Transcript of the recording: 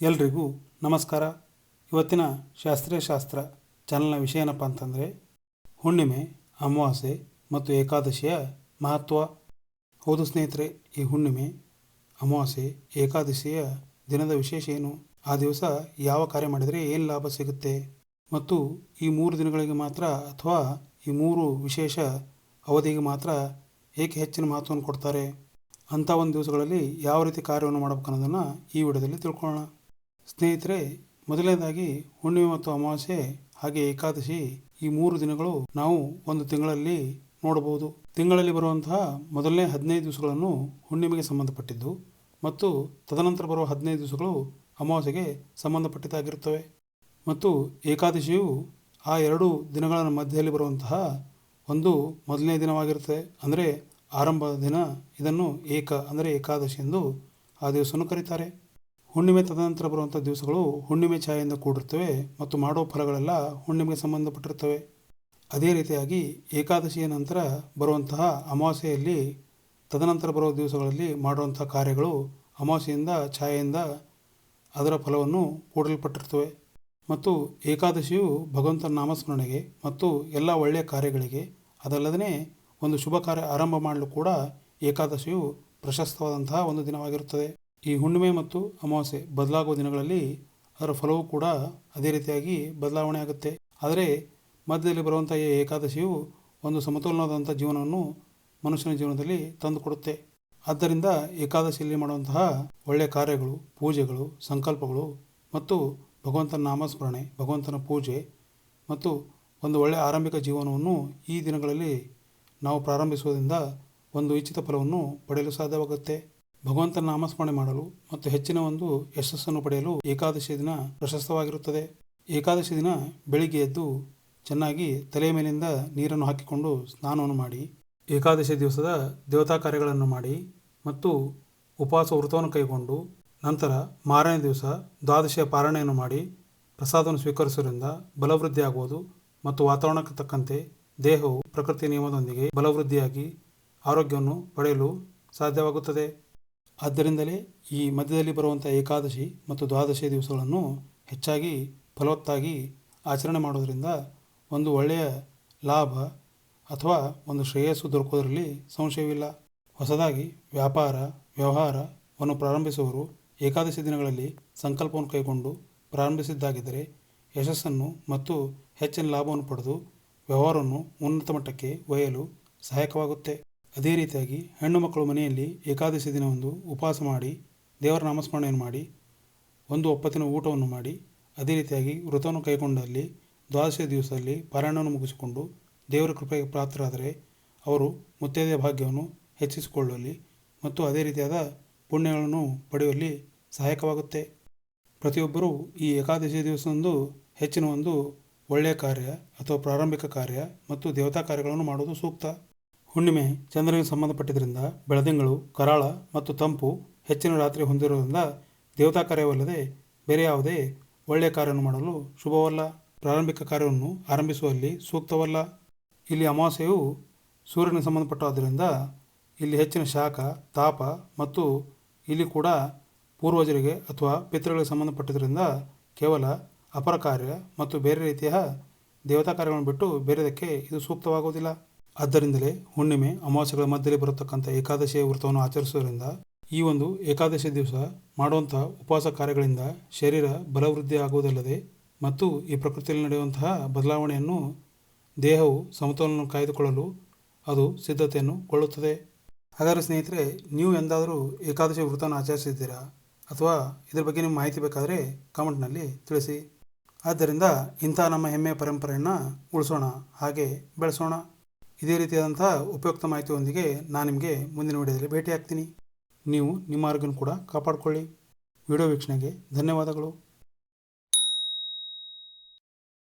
ಎಲ್ರಿಗೂ ನಮಸ್ಕಾರ. ಇವತ್ತಿನ ಶಾಸ್ತ್ರೀಯ ಶಾಸ್ತ್ರ ಚಾನಲ್ನ ವಿಷಯ ಏನಪ್ಪ ಅಂತಂದರೆ, ಹುಣ್ಣಿಮೆ, ಅಮಾವಾಸ್ಯೆ ಮತ್ತು ಏಕಾದಶಿಯ ಮಹತ್ವ. ಹೌದು ಸ್ನೇಹಿತರೆ, ಈ ಹುಣ್ಣಿಮೆ, ಅಮಾವಾಸ್ಯೆ, ಏಕಾದಶಿಯ ದಿನದ ವಿಶೇಷ ಏನು? ಆ ದಿವಸ ಯಾವ ಕಾರ್ಯ ಮಾಡಿದರೆ ಏನು ಲಾಭ ಸಿಗುತ್ತೆ? ಮತ್ತು ಈ ಮೂರು ದಿನಗಳಿಗೆ ಮಾತ್ರ ಅಥವಾ ಈ ಮೂರು ವಿಶೇಷ ಅವಧಿಗೆ ಮಾತ್ರ ಏಕೆ ಹೆಚ್ಚಿನ ಮಹತ್ವವನ್ನು ಕೊಡ್ತಾರೆ? ಅಂಥ ಒಂದು ದಿವಸಗಳಲ್ಲಿ ಯಾವ ರೀತಿ ಕಾರ್ಯವನ್ನು ಮಾಡಬೇಕು ಅನ್ನೋದನ್ನು ಈ ವಿಡಿಯೋದಲ್ಲಿ ತಿಳ್ಕೊಳ್ಳೋಣ. ಸ್ನೇಹಿತರೆ, ಮೊದಲನೇದಾಗಿ ಹುಣ್ಣಿಮೆ ಮತ್ತು ಅಮಾವಾಸ್ಯೆ ಹಾಗೆ ಏಕಾದಶಿ ಈ ಮೂರು ದಿನಗಳು ನಾವು ಒಂದು ತಿಂಗಳಲ್ಲಿ ನೋಡಬಹುದು. ತಿಂಗಳಲ್ಲಿ ಬರುವಂತಹ ಮೊದಲನೇ ಹದಿನೈದು ದಿವಸಗಳನ್ನು ಹುಣ್ಣಿಮೆಗೆ ಸಂಬಂಧಪಟ್ಟಿದ್ದು ಮತ್ತು ತದನಂತರ ಬರುವ ಹದಿನೈದು ದಿವಸಗಳು ಅಮಾವಾಸ್ಯೆಗೆ ಸಂಬಂಧಪಟ್ಟಿದ್ದಾಗಿರುತ್ತವೆ. ಮತ್ತು ಏಕಾದಶಿಯು ಆ ಎರಡು ದಿನಗಳ ಮಧ್ಯದಲ್ಲಿ ಬರುವಂತಹ ಒಂದು ಮೊದಲನೇ ದಿನವಾಗಿರುತ್ತದೆ ಅಂದರೆ ಆರಂಭದ ದಿನ ಇದನ್ನು ಏಕ, ಅಂದರೆ ಏಕಾದಶಿ ಎಂದು ಆ ದಿವಸವನ್ನು ಕರೀತಾರೆ. ಹುಣ್ಣಿಮೆ ತದನಂತರ ಬರುವಂಥ ದಿವಸಗಳು ಹುಣ್ಣಿಮೆ ಛಾಯೆಯಿಂದ ಕೂಡಿರ್ತವೆ ಮತ್ತು ಮಾಡೋ ಫಲಗಳೆಲ್ಲ ಹುಣ್ಣಿಮೆಗೆ ಸಂಬಂಧಪಟ್ಟಿರ್ತವೆ ಅದೇ ರೀತಿಯಾಗಿ ಏಕಾದಶಿಯ ನಂತರ ಬರುವಂತಹ ಅಮಾವಾಸ್ಯೆಯಲ್ಲಿ ತದನಂತರ ಬರುವ ದಿವಸಗಳಲ್ಲಿ ಮಾಡುವಂಥ ಕಾರ್ಯಗಳು ಅಮಾವಾಸ್ಯೆಯಿಂದ ಛಾಯೆಯಿಂದ ಅದರ ಫಲವನ್ನು ಕೂಡಲ್ಪಟ್ಟಿರ್ತವೆ ಮತ್ತು ಏಕಾದಶಿಯು ಭಗವಂತನ ನಾಮಸ್ಮರಣೆಗೆ ಮತ್ತು ಎಲ್ಲ ಒಳ್ಳೆಯ ಕಾರ್ಯಗಳಿಗೆ ಅದಲ್ಲದೇ ಒಂದು ಶುಭ ಕಾರ್ಯ ಆರಂಭ ಮಾಡಲು ಕೂಡ ಏಕಾದಶಿಯು ಪ್ರಶಸ್ತವಾದಂತಹ ಒಂದು ದಿನವಾಗಿರುತ್ತದೆ. ಈ ಹುಣ್ಣಿಮೆ ಮತ್ತು ಅಮಾವಾಸ್ಯೆ ಬದಲಾಗುವ ದಿನಗಳಲ್ಲಿ ಅದರ ಫಲವೂ ಕೂಡ ಅದೇ ರೀತಿಯಾಗಿ ಬದಲಾವಣೆ ಆಗುತ್ತೆ. ಆದರೆ ಮಧ್ಯದಲ್ಲಿ ಬರುವಂಥ ಈ ಏಕಾದಶಿಯು ಒಂದು ಸಮತೋಲನವಾದಂಥ ಜೀವನವನ್ನು ಮನುಷ್ಯನ ಜೀವನದಲ್ಲಿ ತಂದುಕೊಡುತ್ತೆ ಆದ್ದರಿಂದ ಏಕಾದಶಿಯಲ್ಲಿ ಮಾಡುವಂತಹ ಒಳ್ಳೆಯ ಕಾರ್ಯಗಳು, ಪೂಜೆಗಳು, ಸಂಕಲ್ಪಗಳು ಮತ್ತು ಭಗವಂತನ ನಾಮಸ್ಮರಣೆ, ಭಗವಂತನ ಪೂಜೆ ಮತ್ತು ಒಂದು ಒಳ್ಳೆಯ ಆರಂಭಿಕ ಜೀವನವನ್ನು ಈ ದಿನಗಳಲ್ಲಿ ನಾವು ಪ್ರಾರಂಭಿಸುವುದರಿಂದ ಒಂದು ಇಚ್ಛಿತ ಫಲವನ್ನು ಪಡೆಯಲು ಸಾಧ್ಯವಾಗುತ್ತೆ. ಭಗವಂತನ ನಾಮಸ್ಮರಣೆ ಮಾಡಲು ಮತ್ತು ಹೆಚ್ಚಿನ ಒಂದು ಯಶಸ್ಸನ್ನು ಪಡೆಯಲು ಏಕಾದಶಿ ದಿನ ಪ್ರಶಸ್ತವಾಗಿರುತ್ತದೆ. ಏಕಾದಶಿ ದಿನ ಬೆಳಿಗ್ಗೆ ಎದ್ದು ಚೆನ್ನಾಗಿ ತಲೆಯ ಮೇಲಿಂದ ನೀರನ್ನು ಹಾಕಿಕೊಂಡು ಸ್ನಾನವನ್ನು ಮಾಡಿ, ಏಕಾದಶಿ ದಿವಸದ ದೇವತಾ ಕಾರ್ಯಗಳನ್ನು ಮಾಡಿ ಮತ್ತು ಉಪವಾಸ ವ್ರತವನ್ನು ಕೈಗೊಂಡು ನಂತರ ಮಾರನೇ ದಿವಸ ದ್ವಾದಶಿಯ ಪಾರಣೆಯನ್ನು ಮಾಡಿ ಪ್ರಸಾದವನ್ನು ಸ್ವೀಕರಿಸುವುದರಿಂದ ಬಲವೃದ್ಧಿಯಾಗುವುದು ಮತ್ತು ವಾತಾವರಣಕ್ಕೆ ತಕ್ಕಂತೆ ದೇಹವು ಪ್ರಕೃತಿ ನಿಯಮದೊಂದಿಗೆ ಬಲವೃದ್ಧಿಯಾಗಿ ಆರೋಗ್ಯವನ್ನು ಪಡೆಯಲು ಸಾಧ್ಯವಾಗುತ್ತದೆ. ಆದ್ದರಿಂದಲೇ ಈ ಮಧ್ಯದಲ್ಲಿ ಬರುವಂಥ ಏಕಾದಶಿ ಮತ್ತು ದ್ವಾದಶಿ ದಿವಸಗಳನ್ನು ಹೆಚ್ಚಾಗಿ ಫಲವತ್ತಾಗಿ ಆಚರಣೆ ಮಾಡೋದರಿಂದ ಒಂದು ಒಳ್ಳೆಯ ಲಾಭ ಅಥವಾ ಒಂದು ಶ್ರೇಯಸ್ಸು ದೊರಕೋದರಲ್ಲಿ ಸಂಶಯವಿಲ್ಲ. ಹೊಸದಾಗಿ ವ್ಯಾಪಾರ ವ್ಯವಹಾರವನ್ನು ಪ್ರಾರಂಭಿಸುವವರು ಏಕಾದಶಿ ದಿನಗಳಲ್ಲಿ ಸಂಕಲ್ಪವನ್ನು ಕೈಗೊಂಡು ಪ್ರಾರಂಭಿಸಿದ್ದಾಗಿದ್ದರೆ ಯಶಸ್ಸನ್ನು ಮತ್ತು ಹೆಚ್ಚಿನ ಲಾಭವನ್ನು ಪಡೆದು ವ್ಯವಹಾರವನ್ನು ಉನ್ನತ ಮಟ್ಟಕ್ಕೆ ಒಯ್ಯಲು ಸಹಾಯಕವಾಗುತ್ತೆ. ಅದೇ ರೀತಿಯಾಗಿ ಹೆಣ್ಣು ಮಕ್ಕಳು ಮನೆಯಲ್ಲಿ ಏಕಾದಶಿ ದಿನವೊಂದು ಉಪವಾಸ ಮಾಡಿ, ದೇವರ ನಾಮಸ್ಮರಣೆಯನ್ನು ಮಾಡಿ, ಒಂದು ಒಪ್ಪತ್ತಿನ ಊಟವನ್ನು ಮಾಡಿ, ಅದೇ ರೀತಿಯಾಗಿ ವ್ರತವನ್ನು ಕೈಗೊಂಡಲ್ಲಿ ದ್ವಾದಶಿ ದಿವಸದಲ್ಲಿ ಪಾರಾಯಣವನ್ನು ಮುಗಿಸಿಕೊಂಡು ದೇವರ ಕೃಪೆಗೆ ಪಾತ್ರರಾದರೆ ಅವರು ಮುತ್ತೈದೆಯ ಭಾಗ್ಯವನ್ನು ಹೆಚ್ಚಿಸಿಕೊಳ್ಳುವಲ್ಲಿ ಮತ್ತು ಅದೇ ರೀತಿಯಾದ ಪುಣ್ಯಗಳನ್ನು ಪಡೆಯುವಲ್ಲಿ ಸಹಾಯಕವಾಗುತ್ತೆ. ಪ್ರತಿಯೊಬ್ಬರೂ ಈ ಏಕಾದಶಿ ದಿವಸದಂದು ಹೆಚ್ಚಿನ ಒಂದು ಒಳ್ಳೆಯ ಕಾರ್ಯ ಅಥವಾ ಪ್ರಾರಂಭಿಕ ಕಾರ್ಯ ಮತ್ತು ದೇವತಾ ಕಾರ್ಯಗಳನ್ನು ಮಾಡುವುದು ಸೂಕ್ತ. ಹುಣ್ಣಿಮೆ ಚಂದ್ರನಿಗೆ ಸಂಬಂಧಪಟ್ಟಿದ್ದರಿಂದ ಬೆಳದಿಂಗಳು, ಕರಾಳ ಮತ್ತು ತಂಪು ಹೆಚ್ಚಿನ ರಾತ್ರಿ ಹೊಂದಿರುವುದರಿಂದ ದೇವತಾ ಕಾರ್ಯವಲ್ಲದೆ ಬೇರೆ ಯಾವುದೇ ಒಳ್ಳೆಯ ಕಾರ್ಯವನ್ನು ಮಾಡಲು ಶುಭವಲ್ಲ. ಪ್ರಾರಂಭಿಕ ಕಾರ್ಯವನ್ನು ಆರಂಭಿಸುವಲ್ಲಿ ಸೂಕ್ತವಲ್ಲ. ಇಲ್ಲಿ ಅಮಾವಾಸ್ಯೆಯು ಸೂರ್ಯನಿಗೆ ಸಂಬಂಧಪಟ್ಟಾದ್ದರಿಂದ ಇಲ್ಲಿ ಹೆಚ್ಚಿನ ಶಾಖ, ತಾಪ ಮತ್ತು ಇಲ್ಲಿ ಕೂಡ ಪೂರ್ವಜರಿಗೆ ಅಥವಾ ಪಿತೃಗಳಿಗೆ ಸಂಬಂಧಪಟ್ಟಿದ್ದರಿಂದ ಕೇವಲ ಅಪರ ಕಾರ್ಯ ಮತ್ತು ಬೇರೆ ರೀತಿಯ ದೇವತಾ ಕಾರ್ಯಗಳನ್ನು ಬಿಟ್ಟು ಬೇರೆದಕ್ಕೆ ಇದು ಸೂಕ್ತವಾಗುವುದಿಲ್ಲ. ಆದ್ದರಿಂದಲೇ ಹುಣ್ಣಿಮೆ ಅಮಾವಾಸ್ಯೆಗಳ ಮಧ್ಯದಲ್ಲಿ ಬರತಕ್ಕಂಥ ಏಕಾದಶಿಯ ವ್ರತವನ್ನು ಆಚರಿಸುವುದರಿಂದ ಈ ಒಂದು ಏಕಾದಶಿ ದಿವಸ ಮಾಡುವಂತಹ ಉಪವಾಸ ಕಾರ್ಯಗಳಿಂದ ಶರೀರ ಬಲವೃದ್ಧಿ ಆಗುವುದಲ್ಲದೆ ಮತ್ತು ಈ ಪ್ರಕೃತಿಯಲ್ಲಿ ನಡೆಯುವಂತಹ ಬದಲಾವಣೆಯನ್ನು ದೇಹವು ಸಮತೋಲನ ಕಾಯ್ದುಕೊಳ್ಳಲು ಅದು ಸಿದ್ಧತೆಯನ್ನು ಕೊಳ್ಳುತ್ತದೆ ಹಾಗಾದರೆ ಸ್ನೇಹಿತರೆ, ನೀವು ಎಂದಾದರೂ ಏಕಾದಶಿ ವ್ರತವನ್ನು ಆಚರಿಸಿದ್ದೀರಾ? ಅಥವಾ ಇದರ ಬಗ್ಗೆ ನಿಮ್ಮ ಮಾಹಿತಿ ಬೇಕಾದರೆ ಕಾಮೆಂಟ್ನಲ್ಲಿ ತಿಳಿಸಿ. ಆದ್ದರಿಂದ ಇಂಥ ನಮ್ಮ ಹೆಮ್ಮೆಯ ಪರಂಪರೆಯನ್ನು ಉಳಿಸೋಣ, ಹಾಗೆ ಬೆಳೆಸೋಣ. ಇದೇ ರೀತಿಯಾದಂಥ ಉಪಯುಕ್ತ ಮಾಹಿತಿಯೊಂದಿಗೆ ನಾನು ನಿಮಗೆ ಮುಂದಿನ ವಿಡಿಯೋದಲ್ಲಿ ಭೇಟಿ ಆಗ್ತೀನಿ ನೀವು ನಿಮ್ಮ ಆರೋಗ್ಯನ ಕೂಡ ಕಾಪಾಡಿಕೊಳ್ಳಿ. ವಿಡಿಯೋ ವೀಕ್ಷಣೆಗೆ ಧನ್ಯವಾದಗಳು.